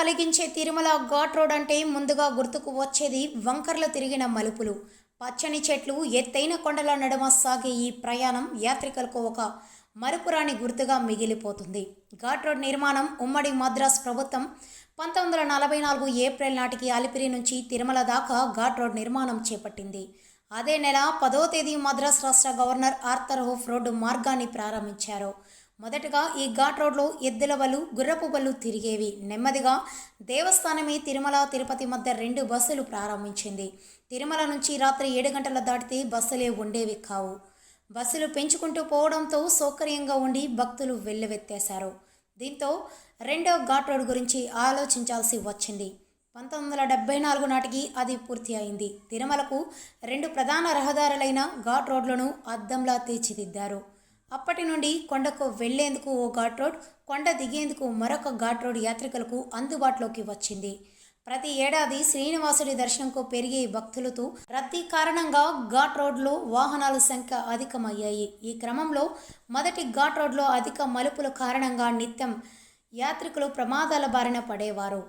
కలిగించే తిరుమల ఘాట్ రోడ్ అంటే ముందుగా గుర్తుకు వచ్చేది వంకర్లు తిరిగిన మలుపులు. పచ్చని చెట్లు ఎత్తైన కొండల నడుమ సాగే ఈ ప్రయాణం యాత్రికులకు ఒక మరుపురాని గుర్తుగా మిగిలిపోతుంది. ఘాట్ రోడ్ నిర్మాణం ఉమ్మడి మద్రాస్ ప్రభుత్వం పంతొమ్మిది వందల నలభై నాలుగు ఏప్రిల్ నాటికి అలిపిరి నుంచి తిరుమల దాకా ఘాట్ రోడ్ నిర్మాణం చేపట్టింది. అదే నెల పదో తేదీ మద్రాస్ రాష్ట్ర గవర్నర్ ఆర్థర్ హోఫ్ రోడ్డు మార్గాన్ని ప్రారంభించారు. మొదటగా ఈ ఘాట్ రోడ్లో ఎద్దుల బళ్ళు గుర్రపు బళ్ళు తిరిగేవి. నెమ్మదిగా దేవస్థానమే తిరుమల తిరుపతి మధ్య రెండు బస్సులు ప్రారంభించింది. తిరుమల నుంచి రాత్రి ఏడు గంటల దాటితే బస్సులే ఉండేవి కావు. బస్సులు పెంచుకుంటూ పోవడంతో సౌకర్యంగా ఉండి భక్తులు వెల్లువెత్తేశారు. దీంతో రెండో ఘాట్ రోడ్ గురించి ఆలోచించాల్సి వచ్చింది. పంతొమ్మిది వందల డెబ్బై నాలుగు నాటికి అది పూర్తి అయింది. తిరుమలకు రెండు ప్రధాన రహదారులైన ఘాట్ రోడ్లను అద్దంలా తీర్చిదిద్దారు. అప్పటి నుండి కొండకు వెళ్ళేందుకు ఓ ఘాట్ రోడ్ కొండ దిగేందుకు మరొక ఘాట్ రోడ్ యాత్రికులకు అందుబాటులోకి వచ్చింది. ప్రతి ఏడాది శ్రీనివాసుడి దర్శనంకు పెరిగే భక్తులతో రద్దీ కారణంగా ఘాట్ రోడ్లో వాహనాల సంఖ్య అధికమయ్యాయి. ఈ క్రమంలో మొదటి ఘాట్ రోడ్లో అధిక మలుపుల కారణంగా నిత్యం యాత్రికులు ప్రమాదాల బారిన పడేవారు.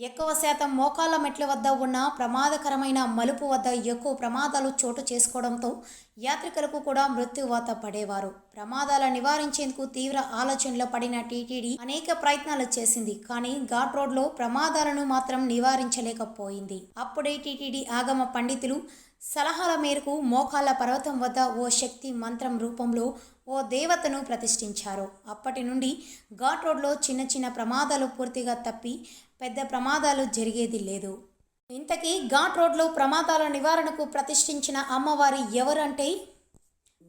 ఎక్కువ శాతం మోకాళ్ళ మెట్ల వద్ద ఉన్న ప్రమాదకరమైన మలుపు వద్ద ఎక్కువ ప్రమాదాలు చోటు చేసుకోవడంతో యాత్రికులకు కూడా మృత్యువాత పడేవారు. ప్రమాదాల నివారించేందుకు తీవ్ర ఆలోచనలో పడిన టీటీడీ అనేక ప్రయత్నాలు చేసింది. కానీ ఘాట్ రోడ్లో ప్రమాదాలను మాత్రం నివారించలేకపోయింది. అప్పుడే టీటీడీ ఆగమ పండితులు సలహాల మేరకు మోకాళ్ళ పర్వతం వద్ద ఓ శక్తి మంత్రం రూపంలో ఓ దేవతను ప్రతిష్ఠించారు. అప్పటి నుండి ఘాట్ రోడ్లో చిన్న చిన్న ప్రమాదాలు పూర్తిగా తప్పి పెద్ద ప్రమాదాలు జరిగేది లేదు. ఇంతకీ ఘాట్ రోడ్లో ప్రమాదాల నివారణకు ప్రతిష్ఠించిన అమ్మవారి ఎవరంటే?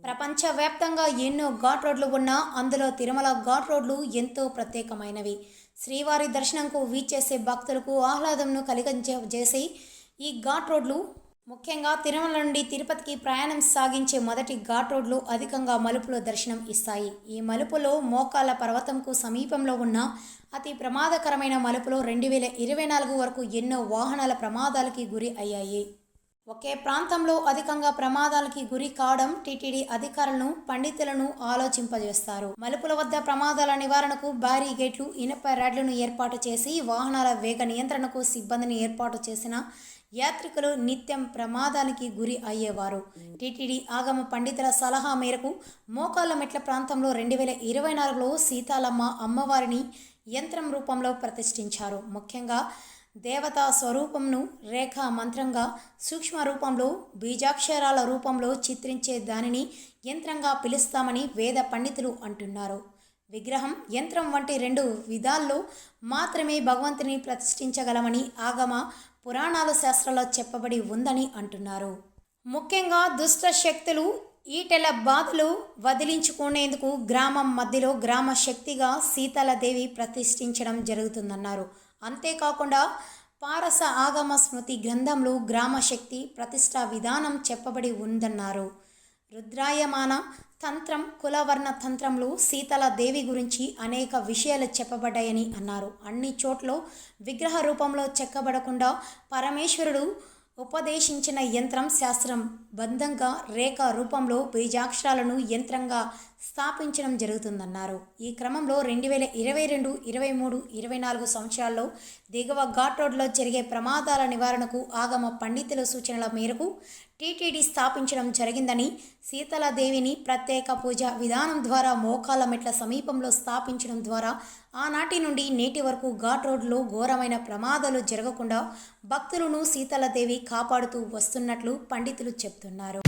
ప్రపంచవ్యాప్తంగా ఎన్నో ఘాట్ రోడ్లు ఉన్నా అందులో తిరుమల ఘాట్ రోడ్లు ఎంతో ప్రత్యేకమైనవి. శ్రీవారి దర్శనంకు వీచేసే భక్తులకు ఆహ్లాదంను కలిగించే చేసి ఈ ఘాట్ రోడ్లు ముఖ్యంగా తిరుమల నుండి తిరుపతికి ప్రయాణం సాగించే మొదటి ఘాట్ రోడ్లు అధికంగా మలుపులో దర్శనం ఇస్తాయి. ఈ మలుపులో మోకాల పర్వతంకు సమీపంలో ఉన్న అతి ప్రమాదకరమైన మలుపులో రెండు వేల ఇరవై నాలుగు వరకు ఎన్నో వాహనాల ప్రమాదాలకి గురి అయ్యాయి. ఒకే ప్రాంతంలో అధికంగా ప్రమాదాలకి గురి కావడం టీటీడీ అధికారులను పండితులను ఆలోచింపజేస్తారు. మలుపుల వద్ద ప్రమాదాల నివారణకు భారీ గేట్లు ఇనప రాడ్లను ఏర్పాటు చేసి వాహనాల వేగ నియంత్రణకు సిబ్బందిని ఏర్పాటు చేసిన యాత్రికులు నిత్యం ప్రమాదానికి గురి అయ్యేవారు. టీటీడీ ఆగమ పండితుల సలహా మేరకు మోకాళ్ళ మెట్ల ప్రాంతంలో రెండు వేల ఇరవై నాలుగులో సీతాలమ్మ అమ్మవారిని యంత్రం రూపంలో ప్రతిష్ఠించారు. ముఖ్యంగా దేవతా స్వరూపంను రేఖా మంత్రంగా సూక్ష్మ రూపంలో బీజాక్షరాల రూపంలో చిత్రించే దానిని యంత్రంగా పిలుస్తామని వేద పండితులు అంటున్నారు. విగ్రహం యంత్రం వంటి రెండు విధాల్లో మాత్రమే భగవంతుని ప్రతిష్ఠించగలమని ఆగమ పురాణాల శాస్త్రంలో చెప్పబడి ఉందని అంటున్నారు. ముఖ్యంగా దుష్ట శక్తులు ఈటెల బాధలు వదిలించుకునేందుకు గ్రామం మధ్యలో గ్రామ శక్తిగా సీతలదేవి ప్రతిష్ఠించడం జరుగుతుందన్నారు. అంతేకాకుండా పారస ఆగమ స్మృతి గ్రంథంలో గ్రామ శక్తి ప్రతిష్ట విధానం చెప్పబడి ఉందన్నారు. రుద్రాయమాన తంత్రం కులవర్ణ తంత్రంలో సీతల దేవి గురించి అనేక విషయాలు చెప్పబడ్డాయని అన్నారు. అన్ని చోట్ల విగ్రహ రూపంలో చెక్కబడకుండా పరమేశ్వరుడు ఉపదేశించిన యంత్రం శాస్త్రం బంధంగా రేఖ రూపంలో బీజాక్షరాలను యంత్రంగా స్థాపించడం జరుగుతుందన్నారు. ఈ క్రమంలో రెండు వేల ఇరవై రెండు ఇరవై మూడు ఇరవై నాలుగు సంవత్సరాల్లో దిగువ ఘాట్ రోడ్లో జరిగే ప్రమాదాల నివారణకు ఆగమ పండితుల సూచనల మేరకు టీటీడీ స్థాపించడం జరిగిందని సీతలాదేవిని ప్రత్యేక పూజ విధానం ద్వారా మోకాళ్ళ మెట్ల సమీపంలో స్థాపించడం ద్వారా ఆనాటి నుండి నేటి వరకు ఘాట్ రోడ్లో ఘోరమైన ప్రమాదాలు జరగకుండా భక్తులను సీతలదేవి కాపాడుతూ వస్తున్నట్లు పండితులు చెప్తున్నారు.